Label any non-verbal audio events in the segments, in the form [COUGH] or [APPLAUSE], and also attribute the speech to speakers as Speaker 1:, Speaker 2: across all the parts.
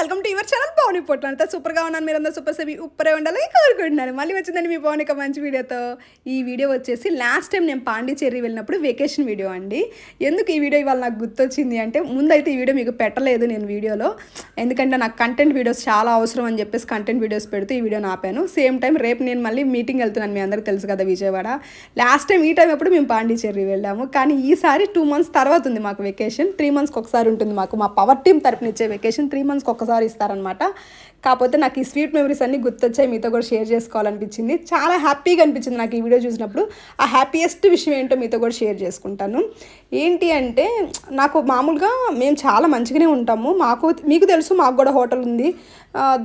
Speaker 1: Welcome to your channel Pavan Potla. అంతా సూపర్గా ఉన్నాను. మీరందరూ సూపర్ సేవి ఉప్పరే ఉండాలని కోరుకుంటున్నాను. మళ్ళీ వచ్చిందండి మీ పవన్ ఒక మంచి వీడియోతో. ఈ వీడియో వచ్చేసి లాస్ట్ టైం నేను పాండిచేరి వెళ్ళినప్పుడు వెకేషన్ వీడియో అండి. ఎందుకు ఈ వీడియో ఇవాళ నాకు గుర్తొచ్చింది అంటే ముందైతే ఈ వీడియో మీకు పెట్టలేదు నేను వీడియోలో. ఎందుకంటే నాకు కంటెంట్ వీడియోస్ చాలా అవసరం అని చెప్పేసి కంటెంట్ వీడియోస్ పెడుతూ ఈ వీడియోని ఆపాను సేమ్ టైం రేపు నేను మళ్ళీ మీటింగ్ వెళ్తున్నాను. మీ అందరికీ తెలుసు కదా విజయవాడ. లాస్ట్ టైం ఈ టైం అప్పుడు మేము పాండిచేరి వెళ్ళాము. కానీ ఈసారి టూ మంత్స్ తర్వాత ఉంది మాకు వెకేషన్ త్రీ మంత్స్కి ఒకసారి ఉంటుంది మాకు. మా పవర్ టీమ్ తరపున ఇచ్చే వెకేషన్ త్రీ మంత్స్కి ఒకసారి ఓసారి ఇస్తారనమాట కాకపోతే నాకు ఈ స్వీట్ మెమరీస్ అన్నీ గుర్తొచ్చాయి మీతో కూడా షేర్ చేసుకోవాలనిపించింది. చాలా హ్యాపీగా అనిపించింది నాకు ఈ వీడియో చూసినప్పుడు. ఆ హ్యాపీయెస్ట్ విషయం ఏంటో మీతో కూడా షేర్ చేసుకుంటాను. ఏంటి అంటే నాకు మామూలుగా మేము చాలా మంచిగానే ఉంటాము. మాకు మీకు తెలుసు మాకు కూడా హోటల్ ఉంది.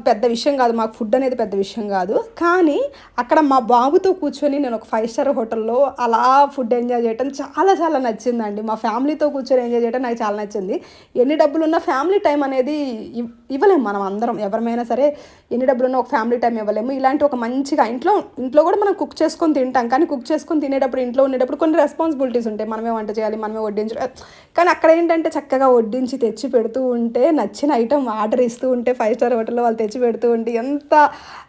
Speaker 1: పెద్ద విషయం కాదు మాకు ఫుడ్ అనేది పెద్ద విషయం కాదు. కానీ అక్కడ మా బాబుతో కూర్చొని నేను ఒక ఫైవ్ స్టార్ హోటల్లో అలా ఫుడ్ ఎంజాయ్ చేయడం చాలా చాలా నచ్చిందండి. మా ఫ్యామిలీతో కూర్చొని ఎంజాయ్ చేయడం నాకు చాలా నచ్చింది. ఎన్ని డబ్బులు ఉన్న ఫ్యామిలీ టైం అనేది ఇవ్వలేము మనం అందరం. ఎవరిమైనా సరే ఎన్ని డబ్బులున్నా ఒక ఫ్యామిలీ టైం ఇవ్వలేము. ఇలాంటి ఒక మంచిగా ఇంట్లో ఇంట్లో కూడా మనం కుక్ చేసుకొని తింటాం. కానీ కుక్ చేసుకొని తినేటప్పుడు ఇంట్లో ఉండేటప్పుడు కొన్ని రెస్పాన్సిబిలిటీస్ ఉంటాయి. మనమే వంట చేయాలి మనమే వడ్డించాలి కానీ అక్కడ ఏంటంటే చక్కగా వడ్డించి తెచ్చి పెడుతూ ఉంటే నచ్చిన ఐటమ్ ఆర్డర్ ఇస్తూ ఉంటే ఫైవ్ స్టార్ హోటల్లో వాళ్ళు తెచ్చి పెడుతూ ఉంటే ఎంత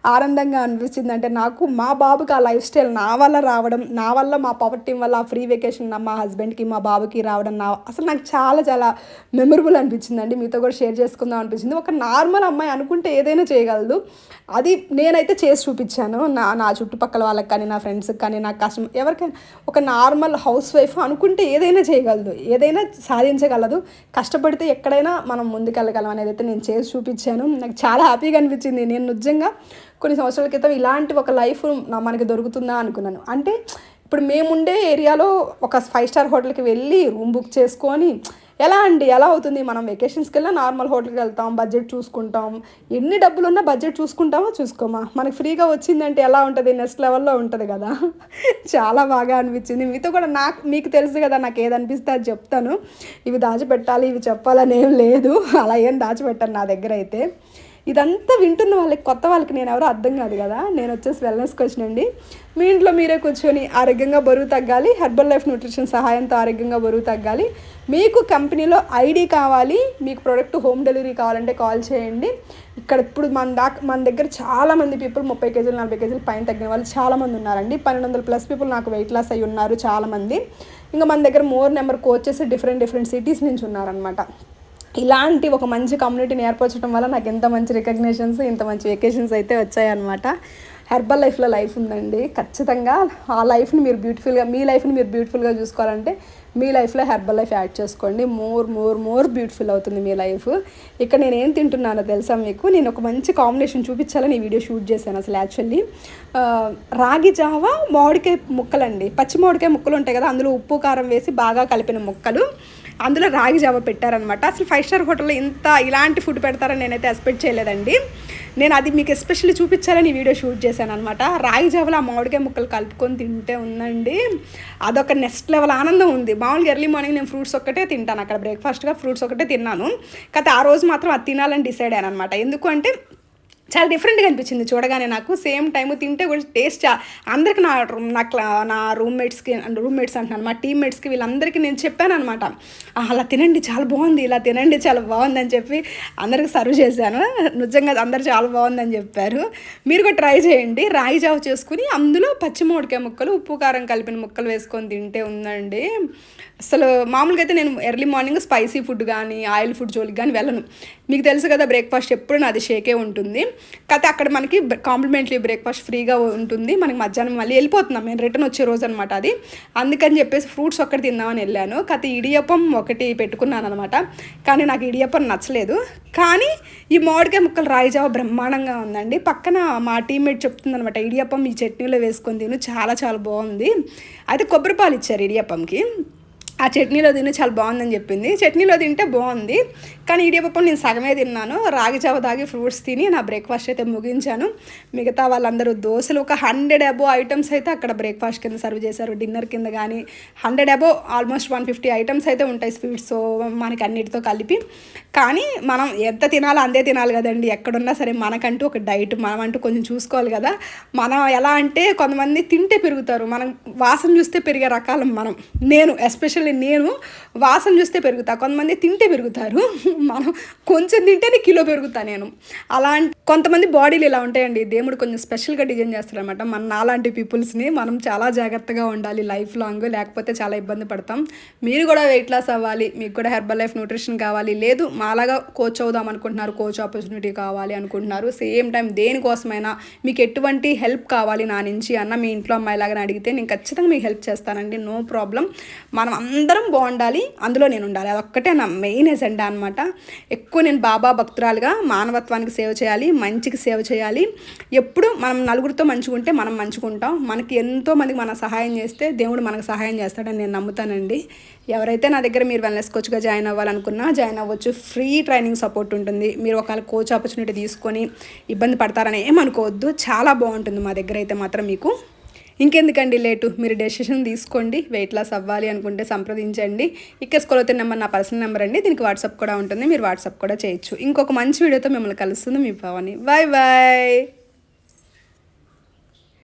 Speaker 1: ఆనందంగా అనిపించింది అంటే నాకు మా బాబుకి ఆ లైఫ్ స్టైల్ నా వల్ల రావడం నా వల్ల మా పవర్ టీం వల్ల ఆ ఫ్రీ వెకేషన్ మా హస్బెండ్కి మా బాబుకి రావడం నా అసలు నాకు చాలా చాలా మెమరబుల్ అనిపించిందండి మీతో కూడా షేర్ చేసుకుందాం అనిపించింది ఒక నార్మల్ అమ్మాయి అనుకుంటే ఏదైనా చేయగలదు. అది నేనైతే చేసి చూపించాను. నా నా చుట్టుపక్కల వాళ్ళకి కానీ నా ఫ్రెండ్స్కి కానీ నా కస్టమర్ ఎవరికైనా ఒక నార్మల్ హౌస్ వైఫ్ అనుకుంటే ఏదైనా చేయగలదు. ఏదైనా సాధించగలదు. కష్టపడితే ఎక్కడైనా మనం ముందుకెళ్ళగలం అనేది అయితే నేను చేసి చూపించాను. నాకు చాలా హ్యాపీగా అనిపించింది. నేను నిజంగా కొన్ని సంవత్సరాల క్రితం ఇలాంటి ఒక లైఫ్ మనకి దొరుకుతుందా అనుకున్నాను. అంటే ఇప్పుడు మేముండే ఏరియాలో ఒక ఫైవ్ స్టార్ హోటల్కి వెళ్ళి రూమ్ బుక్ చేసుకొని ఎలా అండి? ఎలా అవుతుంది? మనం వెకేషన్స్కి వెళ్ళినా నార్మల్ హోటల్కి వెళ్తాం బడ్జెట్ చూసుకుంటాం. ఎన్ని డబ్బులు ఉన్నా బడ్జెట్ చూసుకుంటామో? చూసుకోమా? మనకి ఫ్రీగా వచ్చిందంటే ఎలా ఉంటుంది? నెక్స్ట్ లెవెల్లో ఉంటుంది కదా. [LAUGHS] చాలా బాగా అనిపించింది. మీతో కూడా నాకు మీకు తెలుసు కదా నాకు ఏది అనిపిస్తే అది చెప్తాను. ఇవి దాచిపెట్టాలి ఇవి చెప్పాలని ఏం లేదు. [LAUGHS] అలా ఏం దాచిపెట్టాను నా దగ్గర అయితే. ఇదంతా వింటున్న వాళ్ళకి కొత్త వాళ్ళకి నేను ఎవరో అర్థం కాదు కదా. నేను వచ్చేసి వెల్నెస్కి అండి మీ ఇంట్లో మీరే కూర్చొని ఆరోగ్యంగా బరువు తగ్గాలి హెర్బల్ లైఫ్ న్యూట్రిషన్ సహాయంతో ఆరోగ్యంగా బరువు తగ్గాలి. మీకు కంపెనీలో ఐడి కావాలి మీకు ప్రోడక్ట్ హోమ్ డెలివరీ కావాలంటే కాల్ చేయండి. ఇక్కడ ఇప్పుడు మన దాకా మన దగ్గర చాలా మంది పీపుల్ ముప్పై కేజీలు నలభై కేజీలు పైన తగ్గిన వాళ్ళు చాలామంది ఉన్నారండి. పన్నెండు వందల ప్లస్ పీపుల్ నాకు వెయిట్ లాస్ అయి ఉన్నారు చాలామంది. ఇంకా మన దగ్గర more number coaches different different cities నుంచి ఉన్నారనమాట ఇలాంటి ఒక మంచి కమ్యూనిటీని ఏర్పరచడం వల్ల నాకు ఎంత మంచి రికగ్నేషన్స్ ఇంత మంచి వెకేషన్స్ అయితే వచ్చాయన్నమాట. హెర్బల్ లైఫ్లో లైఫ్ ఉందండి. ఖచ్చితంగా ఆ లైఫ్ని మీరు బ్యూటిఫుల్గా మీ లైఫ్ని మీరు బ్యూటిఫుల్గా చూసుకోవాలంటే మీ లైఫ్లో హెర్బల్ లైఫ్ యాడ్ చేసుకోండి. మోర్ మోర్ మోర్ బ్యూటిఫుల్ అవుతుంది మీ లైఫ్ ఇక్కడ నేను ఏం తింటున్నానో తెలుసా మీకు? నేను ఒక మంచి కాంబినేషన్ చూపించాలని ఈ వీడియో షూట్ చేశాను అసలు యాక్చువల్లీ రాగి జావ మామిడికాయ ముక్కలండి. పచ్చి మామిడికాయ ముక్కలు ఉంటాయి కదా అందులో ఉప్పు కారం వేసి బాగా కలిపిన ముక్కలు. అందులో రాగి జావ పెట్టారనమాట. అసలు ఫైవ్ స్టార్ హోటల్లో ఇంత ఇలాంటి ఫుడ్ పెడతారని నేనైతే ఎక్స్పెక్ట్ చేయలేదండి. నేను అది మీకు ఎస్పెషల్లీ చూపించాలని వీడియో షూట్ చేశాను అనమాట రాగి జావలో ఆ మామిడికాయ ముక్కలు కలుపుకొని తింటే ఉందండి. అదొక నెక్స్ట్ లెవెల్ ఆనందం ఉంది. మామూలుగా ఎర్లీ మార్నింగ్ నేను ఫ్రూట్స్ ఒక్కటే తింటాను అక్కడ బ్రేక్ఫాస్ట్గా ఫ్రూట్స్ ఒకటే తిన్నాను. కాకపోతే ఆ రోజు మాత్రం అది తినాలని డిసైడ్ అయ్యాను అనమాట ఎందుకు అంటే చాలా డిఫరెంట్గా అనిపించింది చూడగానే నాకు. సేమ్ టైం తింటే కూడా టేస్ట్ అందరికి నా రూమ్ నా క్లా నా రూమ్మేట్స్కి రూమ్మేట్స్ అంటున్నాను మా టీమ్మేట్స్కి వీళ్ళందరికీ నేను చెప్పాను అనమాట అలా తినండి చాలా బాగుంది ఇలా తినండి చాలా బాగుంది అని చెప్పి అందరికి సర్వ్ చేశాను. నిజంగా అందరు చాలా బాగుందని చెప్పారు. మీరు కూడా ట్రై చేయండి. రాయి జావ చేసుకుని అందులో పచ్చి మామిడికాయ ముక్కలు ఉప్పు కారం కలిపిన ముక్కలు వేసుకొని తింటే ఉందండి. అసలు మామూలుగా అయితే నేను ఎర్లీ మార్నింగ్ స్పైసీ ఫుడ్ కానీ ఆయిల్ ఫుడ్ జోలికి కానీ వెళ్ళను. మీకు తెలుసు కదా బ్రేక్ఫాస్ట్ ఎప్పుడు నాది షేకే ఉంటుంది. కాకపోతే అక్కడ మనకి కాంప్లిమెంటరీ బ్రేక్ఫాస్ట్ ఫ్రీగా ఉంటుంది. మనకి మధ్యాహ్నం మళ్ళీ వెళ్ళిపోతున్నాం. నేను రిటర్న్ వచ్చే రోజు అనమాట అది. అందుకని చెప్పేసి ఫ్రూట్స్ ఒక్కటి తిందామని వెళ్ళాను. కాకపోతే ఇడియప్పం ఒకటి పెట్టుకున్నాను అనమాట కానీ నాకు ఇడియప్పం నచ్చలేదు. కానీ ఈ మామిడికాయ ముక్కలు రాయిజావ బ్రహ్మాండంగా ఉందండి. పక్కన మా టీమ్మేట్ చెప్తుందనమాట ఇడియప్పం ఈ చట్నీలో వేసుకొని తిను. చాలా చాలా బాగుంది. అయితే కొబ్బరి పాలు ఇచ్చారు ఇడియప్పంకి. ఆ చట్నీలో తిని చాలా బాగుందని చెప్పింది. చట్నీలో తింటే బాగుంది. కానీ ఇడియపప్పు నేను సగమే తిన్నాను. రాగి చావ తాగి ఫ్రూట్స్ తిని నా బ్రేక్ఫాస్ట్ అయితే ముగించాను. మిగతా వాళ్ళందరూ దోశలు ఒక హండ్రెడ్ అబో ఐటమ్స్ అయితే అక్కడ బ్రేక్ఫాస్ట్ కింద సర్వ్ చేశారు. డిన్నర్ కింద కానీ hundred above almost one fifty items అయితే ఉంటాయి స్వీట్స్. మనకి అన్నిటితో కలిపి. కానీ మనం ఎంత తినాలో అందే తినాలి కదండి. ఎక్కడున్నా సరే మనకంటూ ఒక డైట్ మనం అంటూ కొంచెం చూసుకోవాలి కదా. మనం ఎలా అంటే కొంతమంది తింటే పెరుగుతారు. మనం వాసన చూస్తే పెరిగే రకాలం మనం. నేను ఎస్పెషల్ ఎస్పెషల్లీ నేను వాసన చూస్తే పెరుగుతా కొంతమంది తింటే పెరుగుతారు. [LAUGHS] మనం కొంచెం తింటేనే కిలో పెరుగుతా నేను. అలాంటి కొంతమంది బాడీలు ఇలా ఉంటాయండి. దేవుడు కొంచెం స్పెషల్గా డిజైన్ చేస్తారనమాట మన నాలాంటి పీపుల్స్ని మనం చాలా జాగ్రత్తగా ఉండాలి లైఫ్ లాంగ్ లేకపోతే చాలా ఇబ్బంది పడతాం. మీరు కూడా వెయిట్ లాస్ అవ్వాలి మీకు కూడా హెర్బల్ లైఫ్ న్యూట్రిషన్ కావాలి. లేదు మాలాగా కోచ్ అవుదాం అనుకుంటున్నారు కోచ్ ఆపర్చునిటీ కావాలి అనుకుంటున్నారు. సేమ్ టైం దేనికోసమైనా మీకు ఎటువంటి హెల్ప్ కావాలి నా నుంచి అన్న మీ ఇంట్లో అమ్మాయిలాగా అడిగితే నేను ఖచ్చితంగా మీకు హెల్ప్ చేస్తానండి. నో ప్రాబ్లం మనం అందరం బాగుండాలి అందులో నేను ఉండాలి. అదొక్కటే నా మెయిన్ ఎజెండా అనమాట ఎక్కువ నేను బాబా భక్తురాలుగా మానవత్వానికి సేవ చేయాలి మంచికి సేవ చేయాలి. ఎప్పుడు మనం నలుగురితో మంచుకుంటే మనం మంచుకుంటాం మనకి ఎంతో మందికి మన సహాయం చేస్తే దేవుడు మనకు సహాయం చేస్తాడని నేను నమ్ముతానండి. ఎవరైతే నా దగ్గర మీరు వెల్నెస్ కోచ్గా జాయిన్ అవ్వాలనుకున్నా జాయిన్ అవ్వచ్చు. ఫ్రీ ట్రైనింగ్ సపోర్ట్ ఉంటుంది. మీరు ఒకవేళ కోచ్ ఆపర్చునిటీ తీసుకొని ఇబ్బంది పడతారని ఏమనుకోవద్దు. చాలా బాగుంటుంది మా దగ్గర అయితే మాత్రం మీకు. ఇంకెందుకండి లేటు? మీరు డెసిషన్ తీసుకోండి వెయిట్ లాస్ అవ్వాలి అనుకుంటే సంప్రదించండి. ఇక్కడ స్కూల్ నెంబర్ నా పర్సనల్ నెంబర్ అండి దీనికి వాట్సాప్ కూడా ఉంటుంది మీరు వాట్సాప్ కూడా చేయొచ్చు. ఇంకొక మంచి వీడియోతో మిమ్మల్ని కలుస్తుంది మీ పవని బాయ్ బాయ్